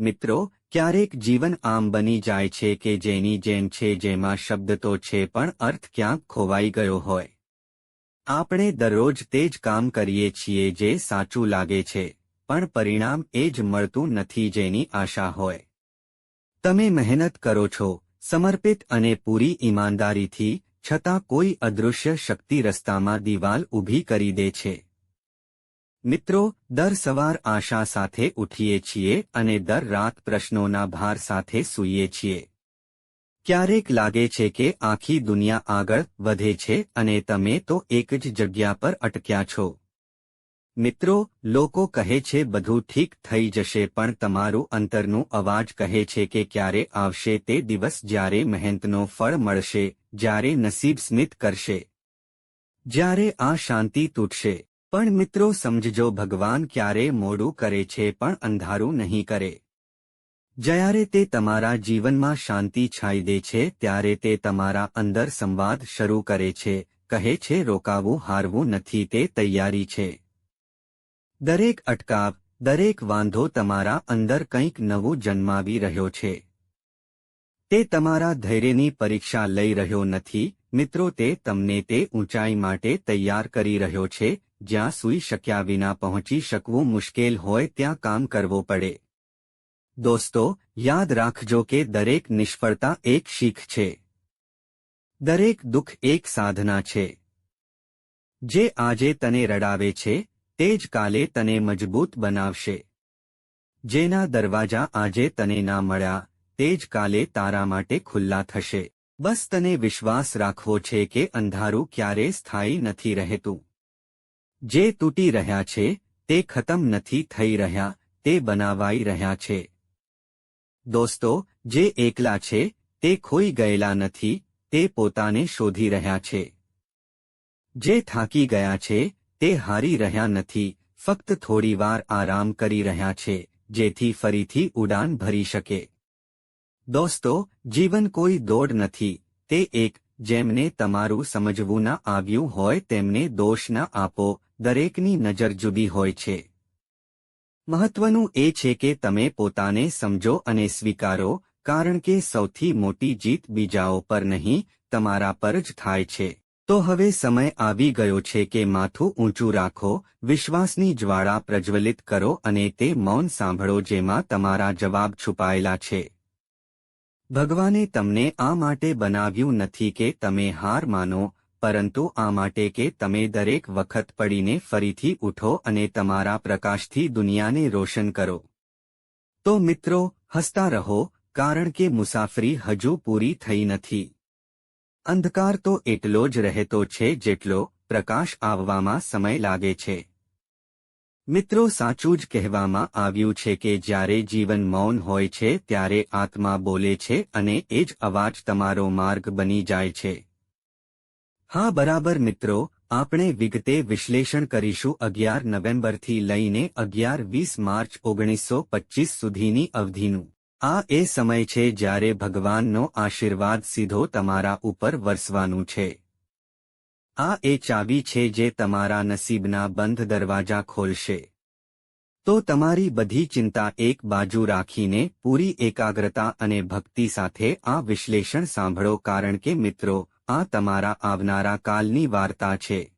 મિત્રો, ક્યારેક જીવન આમ બની જાય છે કે જેની જેમ છે જેમાં શબ્દ તો છે પણ અર્થ ક્યાંક ખોવાઈ ગયો હોય. આપણે દરરોજ તે જ કામ કરીએ છીએ જે સાચું લાગે છે, પણ પરિણામ એ જ મળતું નથી જેની આશા હોય. તમે મહેનત કરો છો, સમર્પિત અને પૂરી ઈમાનદારીથી, છતાં કોઈ અદૃશ્ય શક્તિ રસ્તામાં દિવાલ ઊભી કરી દે છે. મિત્રો, દર સવાર આશા સાથે ઉઠીએ છીએ અને દર રાત પ્રશ્નોના ભાર સાથે સૂઈએ છીએ. ક્યારેક લાગે છે કે આખી દુનિયા આગળ વધે છે અને તમે તો એક જ જગ્યા પર અટક્યા છો. મિત્રો, લોકો કહે છે બધું ઠીક થઈ જશે પણ તમારું અંતરનું અવાજ કહે છે કે ક્યારે આવશે તે દિવસ જ્યારે મહેનતનો ફળ મળશે, જ્યારે નસીબ સ્મિત કરશે. જ્યારે આ શાંતિ તૂટશે. પણ મિત્રો સમજજો, ભગવાન ક્યારે મોડું કરે છે પણ અંધારું નહીં કરે. જ્યારે તે તમારા જીવનમાં શાંતિ છાઈ દે છે, ત્યારે તે તમારા અંદર સંવાદ શરૂ કરે છે, કહે છે, રોકાવું, હારવું નથી, તે તૈયારી છે. દરેક અટકાવ, દરેક વાંધો તમારા અંદર કંઈક નવું જન્માવી રહ્યો છે. તે તમારા ધૈર્યની પરીક્ષા લઈ રહ્યો નથી મિત્રો, તે તમને તે ઊંચાઈ માટે તૈયાર કરી રહ્યો છે, જ્યાં સૂઈ શક્યા વિના પહોંચી શકવું મુશ્કેલ હોય ત્યાં કામ કરવો પડે. દોસ્તો, યાદ રાખજો કે દરેક નિષ્ફળતા એક શીખ છે. દરેક દુઃખ એક સાધના છે. જે આજે તને રડાવે છે, તે જ કાલે તને મજબૂત બનાવશે. જેના દરવાજા આજે તને ના મળ્યા, તે જ કાલે તારા માટે ખુલ્લા થશે. બસ તને વિશ્વાસ રાખવો છે કે અંધારું ક્યારે સ્થાયી નથી રહેતું. જે તૂટી રહ્યા છે, તે ખતમ નથી થઈ રહ્યા, તે બનાવાઈ રહ્યા છે. દોસ્તો, જે એકલા છે, તે ખોઈ ગયેલા નથી, તે પોતાને શોધી રહ્યા છે. જે થાકી ગયા છે, તે હારી રહ્યા નથી, ફક્ત થોડીવાર આરામ કરી રહ્યા છે, જેથી ફરીથી ઉડાન ભરી શકે. દોસ્તો, જીવન કોઈ દોડ નથી. તે એક, જેમને તમારું સમજવું ના આવ્યું હોય તેમને દોષ ના આપો. દરેકની નજર જુદી હોય છે. મહત્વનું એ છે કે તમે પોતાને સમજો અને સ્વીકારો, કારણ કે સૌથી મોટી જીત બીજાઓ પર નહીં, તમારા પર જ થાય છે. તો હવે સમય આવી ગયો છે કે માથું ઊંચું રાખો, વિશ્વાસની જ્વાળા પ્રજ્વલિત કરો અને તે મૌન સાંભળો જેમાં તમારા જવાબ છુપાયેલા છે. ભગવાને તમને આ માટે બનાવ્યું નથી કે તમે હાર માનો, પરંતુ આ માટે કે તમે દરેક વખત પડીને ફરીથી ઉઠો અને તમારા પ્રકાશથી દુનિયાને રોશન કરો. તો મિત્રો, હસતા રહો, કારણ કે મુસાફરી હજુ પૂરી થઈ નથી. અંધકાર તો એટલો જ રહેતો છે જેટલો પ્રકાશ આવવામાં સમય લાગે છે. મિત્રો, સાચું જ કહેવામાં આવ્યું છે કે જ્યારે જીવન મૌન હોય છે, ત્યારે આત્મા બોલે છે અને એ જ અવાજ તમારો માર્ગ બની જાય છે. હા, બરાબર મિત્રો, આપણે વિગતે વિશ્લેષણ કરીશું અગિયાર નવેમ્બરથી લઈને અગિયાર વીસ માર્ચ ઓગણીસો પચ્ચીસ સુધીની અવધિનું. આ એ સમય છે જ્યારે ભગવાનનો આશીર્વાદ સીધો તમારા ઉપર વરસવાનું છે. આ એ ચાવી છે જે તમારા નસીબના બંધ દરવાજા ખોલશે. તો તમારી બધી ચિંતા એક બાજુ રાખીને, પૂરી એકાગ્રતા અને ભક્તિ સાથે આ વિશ્લેષણ સાંભળો કારણ કે મિત્રો, આ તમારા આવનારા કાલની વાર્તા છે.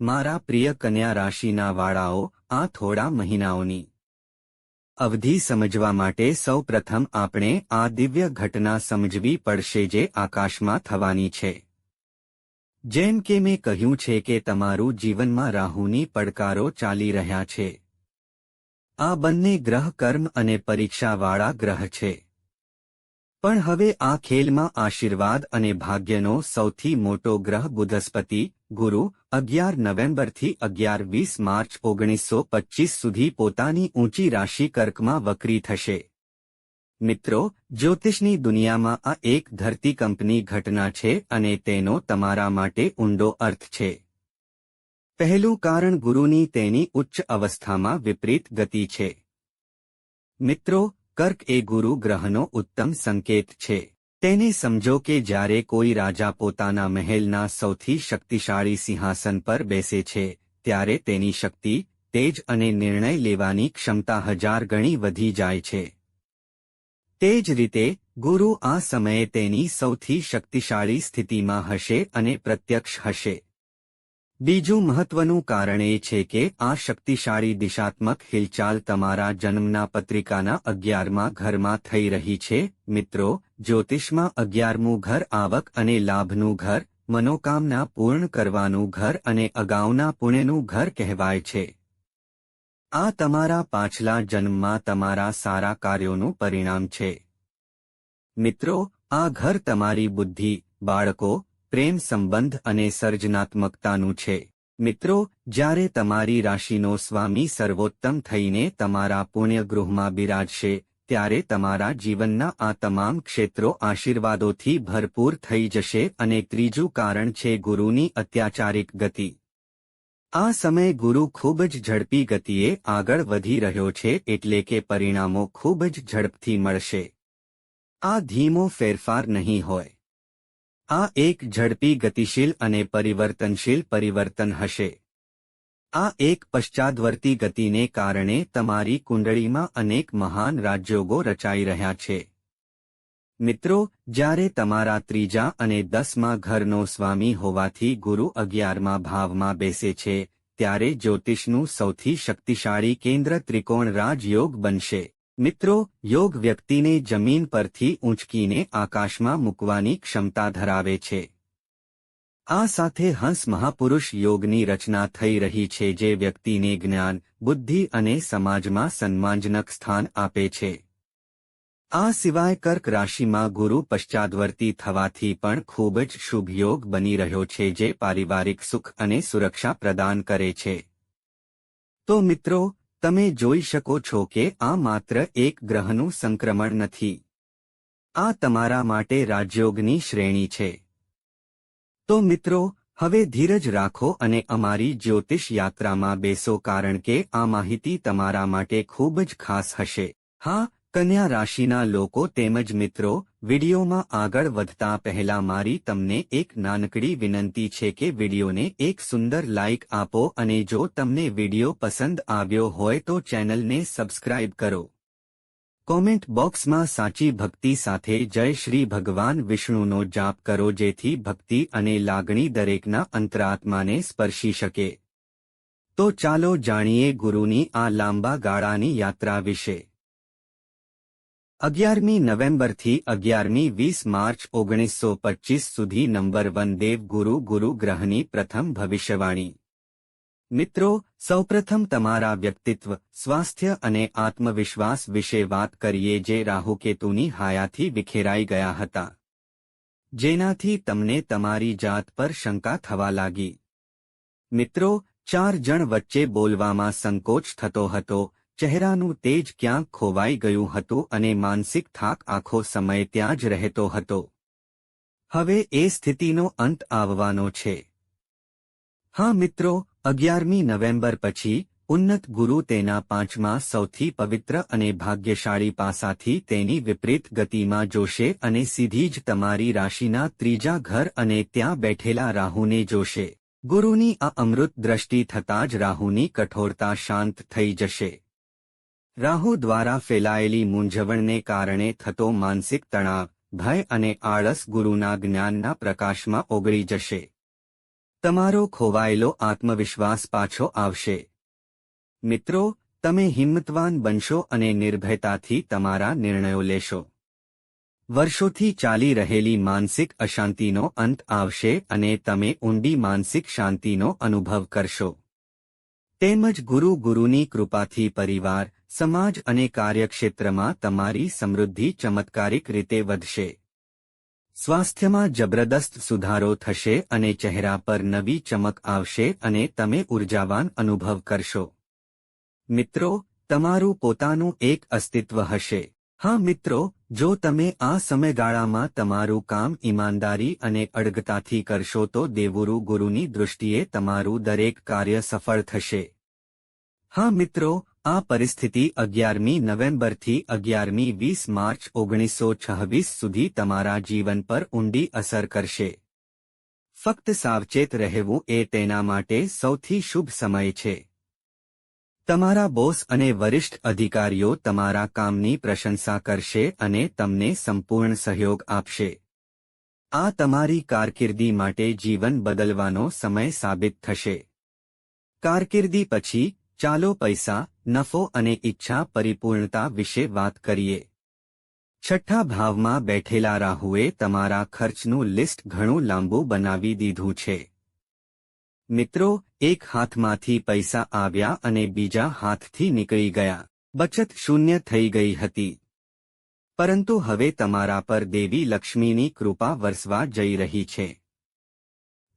મારા પ્રિય કન્યા રાશિના વાળાઓ, આ થોડા મહિનાઓની અવધિ સમજવા માટે સૌ પ્રથમ આપણે આ દિવ્ય ઘટના સમજવી પડશે જે આકાશમાં થવાની છે. જેમ કે મેં કહ્યું છે કે તમારું જીવનમાં રાહુની પડકારો ચાલી રહ્યા છે. આ બંને ગ્રહ કર્મ અને પરીક્ષાવાળા ગ્રહ છે. પણ હવે આ ખેલમાં આશીર્વાદ અને ભાગ્યનો સૌથી મોટો ગ્રહ બુધસ્પતિ ગુરુ, અગિયાર નવેમ્બરથી અગિયાર વીસ માર્ચ ઓગણીસો પચ્ચીસ સુધી પોતાની ઊંચી રાશિ કર્કમાં વક્રી થશે. મિત્રો, જ્યોતિષની દુનિયામાં આ એક ધરતીકંપની ઘટના છે અને તેનો તમારા માટે ઊંડો અર્થ છે. પહેલું કારણ ગુરુની તેની ઉચ્ચ અવસ્થામાં વિપરીત ગતિ છે. મિત્રો, કર્ક એ ગુરુ ગ્રહનો ઉત્તમ સંકેત છે. તેને સમજો કે જ્યારે કોઈ રાજા પોતાના મહેલના સૌથી શક્તિશાળી સિંહાસન પર બેસે છે, ત્યારે તેની શક્તિ, તેજ અને નિર્ણય લેવાની ક્ષમતા હજાર ગણી વધી જાય છે. તે જ રીતે, ગુરુ આ સમયે તેની સૌથી શક્તિશાળી સ્થિતિમાં હશે અને પ્રત્યક્ષ હશે. બીજું મહત્વનું કારણ એ છે કે, આ શક્તિશાળી દિશાત્મક હિલચાલ તમારા જન્મના પત્રિકાના અગિયારમાં ઘરમાં થઈ રહી છે. મિત્રો, જ્યોતિષમાં અગિયારમું ઘર આવક અને લાભનું ઘર, મનોકામના પૂર્ણ કરવાનું ઘર અને અગાઉના પુણ્યનું ઘર કહેવાય છે. આ તમારા પાછલા જન્મમાં તમારા સારા કાર્યોનું પરિણામ છે. મિત્રો, આ ઘર તમારી બુદ્ધિ, બાળકો, પ્રેમ સંબંધ અને સર્જનાત્મકતાનું છે. મિત્રો, જ્યારે તમારી રાશિનો સ્વામી સર્વોત્તમ થઈને તમારા પુણ્યગૃહમાં બિરાજશે, ત્યારે તમારા જીવનના આ તમામ ક્ષેત્રો આશીર્વાદોથી ભરપૂર થઈ જશે અને ત્રીજું કારણ છે ગુરુની અત્યાચારિક ગતિ. આ સમય ગુરુ ખૂબ જ ઝડપી ગતિએ આગળ વધી રહ્યો છે એટલે કે પરિણામો ખૂબ જ ઝડપથી મળશે. આ ધીમો ફેરફાર નહીં હોય. આ એક ઝડપી ગતિશીલ અને પરિવર્તનશીલ પરિવર્તન હશે. આ એક પશ્ચાદવર્તી ગતિને કારણે તમારી કુંડળીમાં અનેક મહાન રાજયોગો રચાઈ રહ્યા છે. મિત્રો, જ્યારે તમારા ત્રીજા અને દસમા ઘરનો સ્વામી હોવાથી ગુરુ અગિયારમાં ભાવમાં બેસે છે, ત્યારે જ્યોતિષનું સૌથી શક્તિશાળી કેન્દ્ર ત્રિકોણ રાજયોગ બનશે. મિત્રો, યોગ વ્યક્તિને જમીન પરથી ઊંચકીને આકાશમાં મૂકવાની ક્ષમતા ધરાવે છે. આ સાથે હંસ મહાપુરુષ યોગની રચના થઈ રહી છે જે વ્યક્તિને જ્ઞાન, બુદ્ધિ અને સમાજમાં સન્માનજનક સ્થાન આપે છે. આ સિવાય કર્ક રાશિમાં ગુરુ પશ્ચાદવર્તી થવાથી પણ ખૂબ જ શુભ યોગ બની રહ્યો છે જે પારિવારિક સુખ અને સુરક્ષા પ્રદાન કરે છે. તો મિત્રો, તમે જોઈ શકો છો કે આ માત્ર એક ગ્રહનું સંક્રમણ નથી. આ તમારા માટે રાજયોગની શ્રેણી છે. તો મિત્રો, હવે ધીરજ રાખો અને અમારી જ્યોતિષ યાત્રામાં બેસો કારણ કે આ માહિતી તમારા માટે ખૂબ જ ખાસ હશે. હા કન્યા રાશિના લોકો તેમજ મિત્રો, વિડીયોમાં આગળ વધતા પહેલા મારી તમને એક નાનકડી વિનંતી છે કે વિડીયોને એક સુંદર લાઇક આપો અને જો તમને વીડિયો પસંદ આવ્યો હોય તો ચેનલને સબસ્ક્રાઇબ કરો. કોમેન્ટ બોક્સમાં સાચી ભક્તિ સાથે જય શ્રી ભગવાન વિષ્ણુનો જાપ કરો જેથી ભક્તિ અને લાગણી દરેકના અંતરાત્માને સ્પર્શી શકે. તો ચાલો જાણીએ ગુરુની આ લાંબા ગાળાની યાત્રા વિશે. અગિયારમી નવેમ્બરથી અગિયારમી વીસ માર્ચ ઓગણીસો પચ્ચીસ સુધી નંબર વન દેવ ગુરુ ગુરુ ગ્રહની પ્રથમ ભવિષ્યવાણી. મિત્રો, સૌપ્રથમ તમારા વ્યક્તિત્વ, સ્વાસ્થ્ય અને આત્મવિશ્વાસ વિશે વાત કરીએ જે રાહુકેતુની હાયાથી વિખેરાઈ ગયા હતા. જેનાથી તમને તમારી જાત પર શંકા થવા લાગી. મિત્રો, ચાર જણ વચ્ચે બોલવામાં સંકોચ થતો હતો ચહેરાનું તેજ ક્યાંક ખોવાઈ ગયું હતું અને માનસિક થાક આખો સમય ત્યાં જ રહેતો હતો. હવે એ સ્થિતિનો અંત આવવાનો છે. હા મિત્રો, અગિયારમી નવેમ્બર પછી, ઉન્નત ગુરુ તેના પાંચમા સૌથી પવિત્ર અને ભાગ્યશાળી પાસાથી તેની વિપરીત ગતિમાં જોશે અને સીધી જ તમારી રાશિના ત્રીજા ઘર અને ત્યાં બેઠેલા રાહુને જોશે. ગુરુની આ અમૃત દ્રષ્ટિ થતાં જ રાહુની કઠોરતા શાંત થઈ જશે. રાહુ દ્વારા ફેલાયેલી મૂંઝવણને કારણે થતો માનસિક તણાવ, ભય અને આળસ ગુરુના જ્ઞાનના પ્રકાશમાં ઓગળી જશે. તમારો ખોવાયેલો આત્મવિશ્વાસ પાછો આવશે. મિત્રો, તમે હિંમતવાન બનશો અને નિર્ભયતાથી તમારા નિર્ણયો લેશો. વર્ષોથી ચાલી રહેલી માનસિક અશાંતિનો અંત આવશે અને તમે ઊંડી માનસિક શાંતિનો અનુભવ કરશો. તેમજ ગુરુ ગુરુની કૃપાથી પરિવાર સમાજ અને કાર્યક્ષેત્રમાં તમારી સમૃદ્ધિ ચમત્કારિક રીતે વધશે. સ્વાસ્થ્યમાં જબરદસ્ત સુધારો થશે અને ચહેરા પર નવી ચમક આવશે અને તમે ઉર્જાવાન અનુભવ કરશો. મિત્રો, તમારું પોતાનું એક અસ્તિત્વ હશે. હા, મિત્રો, જો તમે આ સમયગાળામાં તમારું કામ ઈમાનદારી અને અડગતાથી કરશો તો દેવુરુ ગુરુની દૃષ્ટિએ તમારું દરેક કાર્ય સફળ થશે. હા, મિત્રો આ પરિસ્થિતિ અગિયારમી નવેમ્બરથી અગિયારમી વીસ માર્ચ ઓગણીસો છવ્વીસ સુધી તમારા જીવન પર ઊંડી અસર કરશે. ફક્ત સાવચેત રહેવું એ તેના માટે સૌથી શુભ સમય છે. તમારા બોસ અને વરિષ્ઠ અધિકારીઓ તમારા કામની પ્રશંસા કરશે અને તમને સંપૂર્ણ સહયોગ આપશે. આ તમારી કારકિર્દી માટે જીવન બદલવાનો સમય સાબિત થશે. કારકિર્દી પછી ચાલો પૈસા, નફો અને ઈચ્છા પરિપૂર્ણતા વિશે વાત કરીએ. છઠ્ઠા ભાવમાં બેઠેલા રાહુએ તમારા ખર્ચનું લિસ્ટ ઘણું લાંબુ બનાવી દીધું છે. મિત્રો, એક હાથમાંથી પૈસા આવ્યા અને બીજા હાથથી નીકળી ગયા. બચત શૂન્ય થઈ ગઈ હતી. પરંતુ હવે તમારા પર દેવી લક્ષ્મીની કૃપા વરસવા જઈ રહી છે.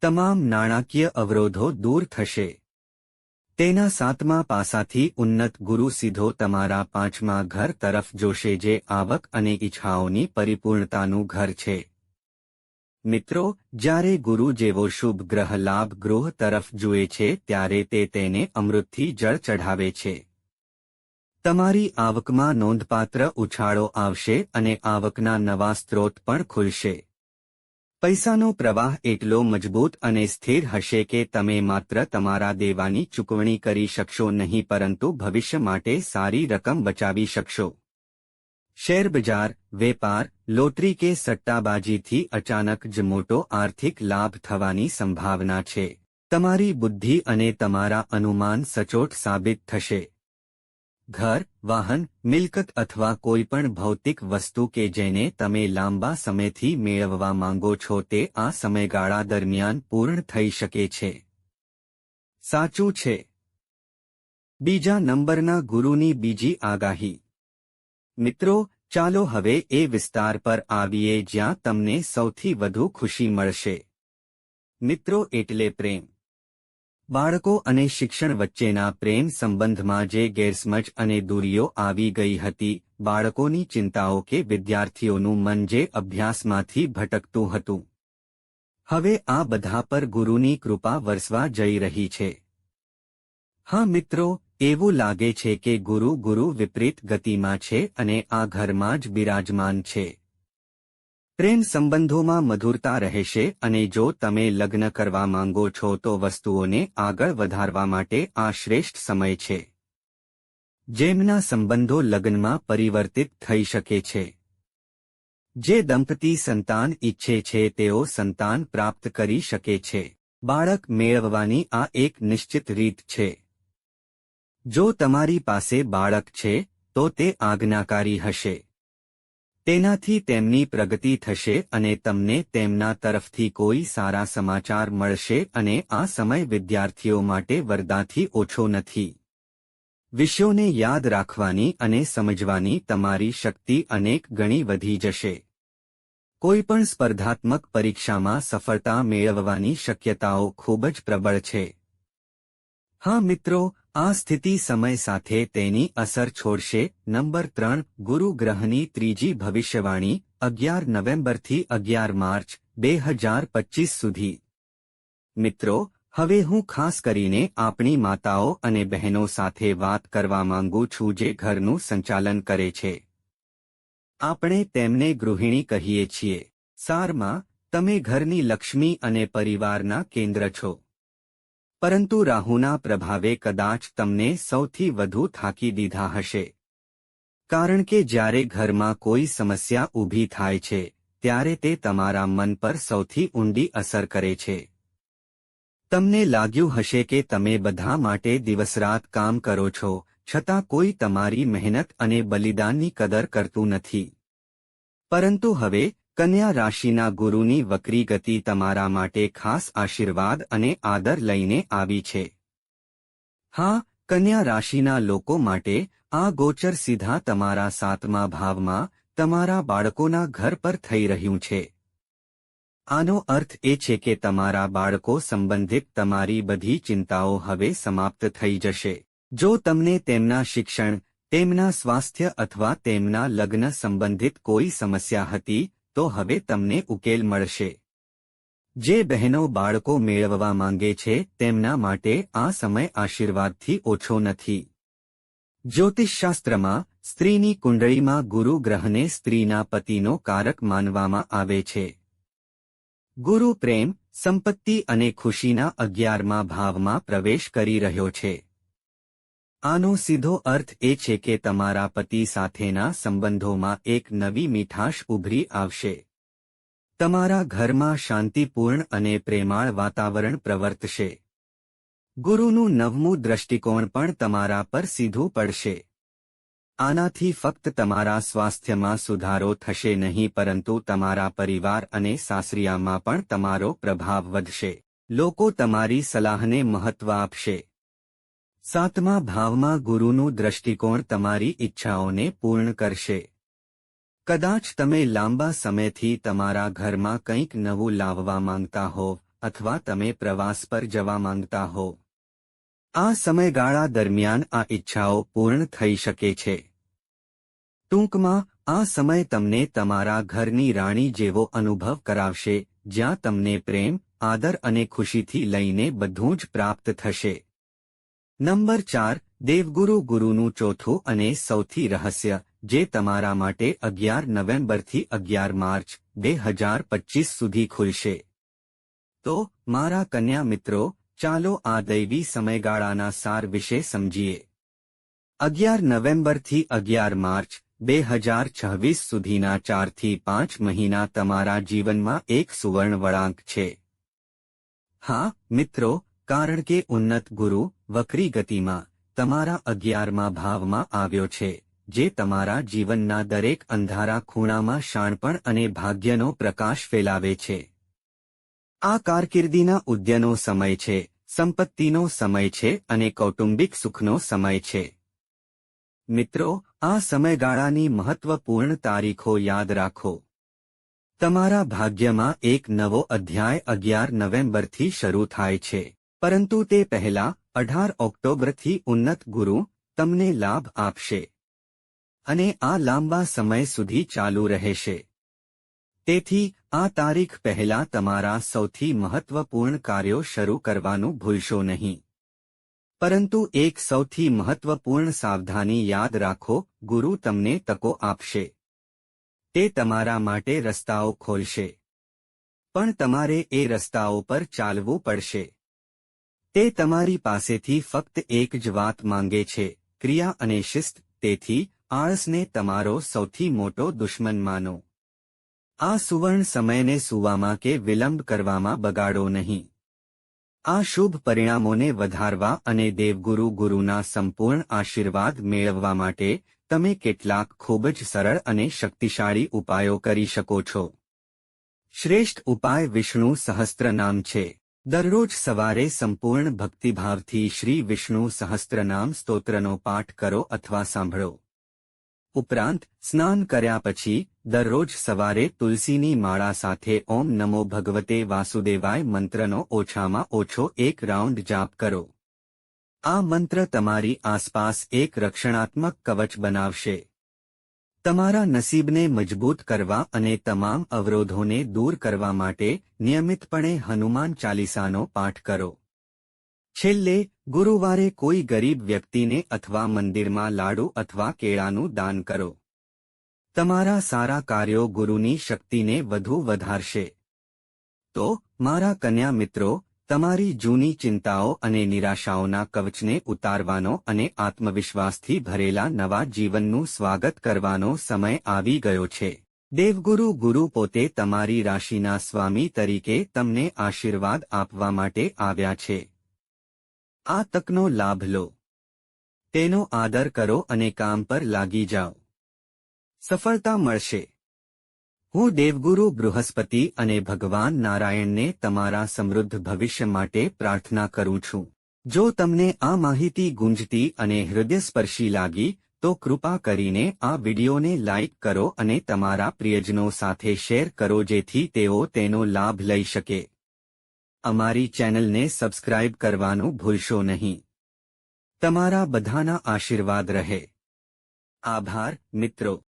તમામ નાણાકીય અવરોધો દૂર થશે. તેના સાતમા પાસાથી ઉન્નત ગુરુ સીધો તમારા પાંચમા ઘર તરફ જોશે જે આવક અને ઈચ્છાઓની પરિપૂર્ણતાનું ઘર છે. મિત્રો, જ્યારે ગુરુ જેવો શુભ ગ્રહ લાભ ગૃહ તરફ જુએ છે, ત્યારે તે તેને અમૃતથી જળ ચઢાવે છે. તમારી આવકમાં નોંધપાત્ર ઉછાળો આવશે અને આવકના નવા સ્ત્રોત પણ ખુલશે. પૈસાનો પ્રવાહ એટલો મજબૂત અને સ્થિર હશે કે તમે માત્ર તમારા દેવાની ચૂકવણી કરી શકશો નહીં પરંતુ ભવિષ્ય માટે સારી રકમ બચાવી શકશો. શેરબજાર વેપાર, લોટરી કે સટ્ટાબાજીથી અચાનક જ મોટો આર્થિક લાભ થવાની સંભાવના છે. તમારી બુદ્ધિ અને તમારા અનુમાન સચોટ સાબિત થશે. ઘર, વાહન, મિલકત અથવા કોઈપણ ભૌતિક વસ્તુ કે જેને તમે લાંબા સમયથી મેળવવા માંગો છો તે આ સમયગાળા દરમિયાન પૂર્ણ થઈ શકે છે. સાચું છે. બીજા નંબરના ગુરુની બીજી આગાહી. મિત્રો, ચાલો હવે એ વિસ્તાર પર આવીએ જ્યાં તમને સૌથી વધુ ખુશી મળશે. મિત્રો, એટલે પ્રેમ. બાળકો અને શિક્ષણ વચ્ચેના પ્રેમ સંબંધમાં જે ગેરસમજ અને દૂરીઓ આવી ગઈ હતી, બાળકોની ચિંતાઓ કે વિદ્યાર્થીઓનું મન જે અભ્યાસમાંથી ભટકતું હતું. હવે આ બધા પર ગુરુની કૃપા વરસવા જઈ રહી છે. હા મિત્રો, એવું લાગે છે કે ગુરુ ગુરુ વિપરીત ગતિમાં છે અને આ ઘરમાં જ બિરાજમાન છે. પ્રેમ સંબંધોમાં મધુરતા રહેશે અને જો તમે લગ્ન કરવા માંગો છો તો વસ્તુઓને આગળ વધારવા માટે આ શ્રેષ્ઠ સમય છે. જેમના સંબંધો લગ્નમાં પરિવર્તિત થઈ શકે છે. જે દંપતી સંતાન ઈચ્છે છે તેઓ સંતાન પ્રાપ્ત કરી શકે છે. બાળક મેળવવાની આ એક નિશ્ચિત રીત છે. જો તમારી પાસે બાળક છે, તો તે આજ્ઞાકારી હશે. તેનાથી તેમની પ્રગતિ થશે અને તમને તેમના તરફથી કોઈ સારા સમાચાર મળશે અને આ સમય વિદ્યાર્થીઓ માટે વરદાથી ઓછો નથી. વિષયોને યાદ રાખવાની અને સમજવાની તમારી શક્તિ અનેક ગણી વધી જશે. કોઈપણ સ્પર્ધાત્મક પરીક્ષામાં સફળતા મેળવવાની શક્યતાઓ ખૂબ જ પ્રબળ છે. હા મિત્રો આ સ્થિતિ સમય સાથે તેની અસર છોડશે. નંબર ત્રણ, ગુરુ ગ્રહની ત્રીજી ભવિષ્યવાણી, અગિયાર નવેમ્બરથી અગિયાર માર્ચ, બે હજાર પચીસ સુધી. મિત્રો, હવે હું ખાસ કરીને આપણી માતાઓ અને બહેનો સાથે વાત કરવા માંગુ છું જે ઘરનું સંચાલન કરે છે. આપણે તેમને ગૃહિણી કહીએ છીએ. સારમાં, તમે ઘરની લક્ષ્મી અને પરિવારના કેન્દ્ર છો. પરંતુ રાહુના પ્રભાવે કદાચ તમને સૌથી વધુ થાકી દીધા હશે. કારણ કે જ્યારે ઘરમાં કોઈ સમસ્યા ઊભી થાય છે, ત્યારે તે તમારા મન પર સૌથી ઊંડી અસર કરે છે. તમને લાગ્યું હશે કે તમે બધા માટે દિવસરાત કામ કરો છો, છતાં કોઈ તમારી મહેનત અને બલિદાનની કદર કરતું નથી. પરંતુ હવે કન્યા રાશિના ગુરુની વક્રી ગતિ તમારા માટે ખાસ આશીર્વાદ અને આદર લઈને આવી છે. હા, કન્યા રાશિના લોકો માટે આ ગોચર સીધા તમારા સાતમા ભાવમાં તમારા બાળકોના ઘર પર થઈ રહ્યું છે. આનો અર્થ એ છે કે તમારા બાળકો સંબંધિત તમારી બધી ચિંતાઓ હવે સમાપ્ત થઈ જશે. જો તમને તેમના શિક્ષણ, તેમના સ્વાસ્થ્ય અથવા તેમના લગ્ન સંબંધિત કોઈ સમસ્યા હતી તો હવે તમને ઉકેલ મળશે. જે બહેનો બાળકો મેળવવા માંગે છે, તેમના માટે આ સમય આશીર્વાદથી ઓછો નથી. જ્યોતિષશાસ્ત્રમાં, સ્ત્રીની કુંડળીમાં ગુરુ ગ્રહને સ્ત્રીના પતિનો કારક માનવામાં આવે છે. ગુરુ પ્રેમ, સંપત્તિ અને ખુશીના અગિયારમા ભાવમાં પ્રવેશ કરી રહ્યો છે. આનો સીધો અર્થ એ છે કે તમારા પતિ સાથેના સંબંધોમાં એક નવી મીઠાશ ઉભરી આવશે. તમારા ઘરમાં શાંતિપૂર્ણ અને પ્રેમાળ વાતાવરણ પ્રવર્તશે. ગુરુનું નવમું દ્રષ્ટિકોણ પણ તમારા પર સીધું પડશે. આનાથી ફક્ત તમારા સ્વાસ્થ્યમાં સુધારો થશે નહીં, પરંતુ તમારા પરિવાર અને સાસરિયામાં પણ તમારો પ્રભાવ વધશે. લોકો તમારી સલાહને મહત્વ આપશે. સાતમા ભાવમાં ગુરુનું દ્રષ્ટિકોણ તમારી ઈચ્છાઓને પૂર્ણ કરશે. કદાચ તમે લાંબા સમયથી તમારા ઘરમાં કંઈક નવું લાવવા માંગતા હો અથવા તમે પ્રવાસ પર જવા માંગતા હો. આ સમયગાળા દરમિયાન આ ઈચ્છાઓ પૂર્ણ થઈ શકે છે. ટૂંકમાં, આ સમય તમને તમારા ઘરની રાણી જેવો અનુભવ કરાવશે, જ્યાં તમને પ્રેમ, આદર અને ખુશીથી લઈને બધું જ પ્રાપ્ત થશે. નંબર ચાર, દેવગુરુ ગુરુનું ચોથું અને સૌથી રહસ્ય, જે તમારા માટે અગિયાર નવેમ્બરથી અગિયાર માર્ચ, બે હજાર પચીસ સુધી ખુલશે. તો, મારા કન્યા મિત્રો, ચાલો આ દૈવી સમયગાળાના સાર વિશે સમજીએ. અગિયાર નવેમ્બરથી અગિયાર માર્ચ, બે હજાર છવ્વીસ સુધીના ચારથી પાંચ મહિના તમારા જીવનમાં એક સુવર્ણ વળાંક છે. હા, મિત્રો કારણ કે ઉન્નત ગુરુ વક્રી ગતિમાં તમારા અગિયારમા ભાવમાં આવ્યો છે, જે તમારા જીવનના દરેક અંધારા ખૂણામાં શાણપણ અને ભાગ્યનો પ્રકાશ ફેલાવે છે. આ કારકિર્દીના ઉદ્યનો સમય છે, સંપત્તિનો સમય છે અને કૌટુંબિક સુખનો સમય છે. મિત્રો, આ સમયગાળાની મહત્વપૂર્ણ તારીખો યાદ રાખો. તમારા ભાગ્યમાં એક નવો અધ્યાય અગિયાર નવેમ્બરથી શરૂ થાય છે. પરંતુ તે પહેલા અઢાર ઓક્ટોબરથી ઉન્નત ગુરુ તમને લાભ આપશે. અને આ લાંબા સમય સુધી ચાલુ રહેશે. તેથી, આ તારીખ પહેલા તમારા સૌથી મહત્વપૂર્ણ કાર્યો શરૂ કરવાનું ભૂલશો નહીં. પરંતુ એક સૌથી મહત્વપૂર્ણ સાવધાની યાદ રાખો, ગુરુ તમને તકો આપશે. તે તમારા માટે રસ્તાઓ ખોલશે. પણ તમારે એ રસ્તાઓ પર ચાલવું પડશે. તે તમારી પાસેથી ફક્ત એક જ વાત માંગે છે, ક્રિયા અને શિસ્ત, તેથી આળસને તમારો સૌથી મોટો દુશ્મન માનો. આ સુવર્ણ સમયને સુવામાં કે વિલંબ કરવામાં બગાડો નહીં. આ શુભ પરિણામોને વધારવા અને દેવગુરુ ગુરુના સંપૂર્ણ આશીર્વાદ મેળવવા માટે તમે કેટલાક ખૂબ જ સરળ અને શક્તિશાળી ઉપાયો કરી શકો છો. શ્રેષ્ઠ ઉપાય વિષ્ણુ સહસ્ત્રનામ છે. દરરોજ સવારે સંપૂર્ણ ભક્તિભાવથી શ્રી વિષ્ણુ સહસ્ત્રનામ સ્તોત્રનો પાઠ કરો અથવા સાંભળો. ઉપરાંત, સ્નાન કર્યા પછી, દરરોજ સવારે તુલસીની માળા સાથે ઓમ નમો ભગવતે વાસુદેવાય મંત્રનો ઓછામાં ઓછો એક રાઉન્ડ જાપ કરો. આ મંત્ર તમારી આસપાસ એક રક્ષણાત્મક કવચ બનાવશે. તમારા નસીબને મજબૂત કરવા અને તમામ અવરોધોને દૂર કરવા માટે નિયમિતપણે હનુમાન ચાલીસાનો પાઠ કરો. છેલ્લે, ગુરુવારે કોઈ ગરીબ વ્યક્તિને અથવા મંદિરમાં લાડુ અથવા કેળાનું દાન કરો. તમારા સારા કાર્યો ગુરુની શક્તિને વધુ વધારશે. તો, મારા કન્યા મિત્રો તમારી જૂની ચિંતાઓ અને નિરાશાઓના કવચને ઉતારવાનો અને આત્મવિશ્વાસથી ભરેલા નવા જીવનનું સ્વાગત કરવાનો સમય આવી ગયો છે. દેવગુરુ ગુરુ પોતે તમારી રાશિના સ્વામી તરીકે તમને આશીર્વાદ આપવા માટે આવ્યા છે. આ તકનો લાભ લો. તેનો આદર કરો અને કામ પર લાગી જાઓ. સફળતા મળશે. હું દેવગુરુ, બૃહસ્પતિ અને ભગવાન નારાયણને તમારા સમૃદ્ધ ભવિષ્ય માટે પ્રાર્થના કરું છું. જો તમને આ માહિતી ગુંજતી અને હૃદયસ્પર્શી લાગી, તો કૃપા કરીને આ વિડિયોને લાઇક કરો અને તમારા પ્રિયજનો સાથે શેર કરો જેથી તેઓ તેનો લાભ લઈ શકે. અમારી ચેનલને સબસ્ક્રાઇબ કરવાનું ભૂલશો નહીં. તમારા બધાના આશીર્વાદ રહે. આભાર, મિત્રો.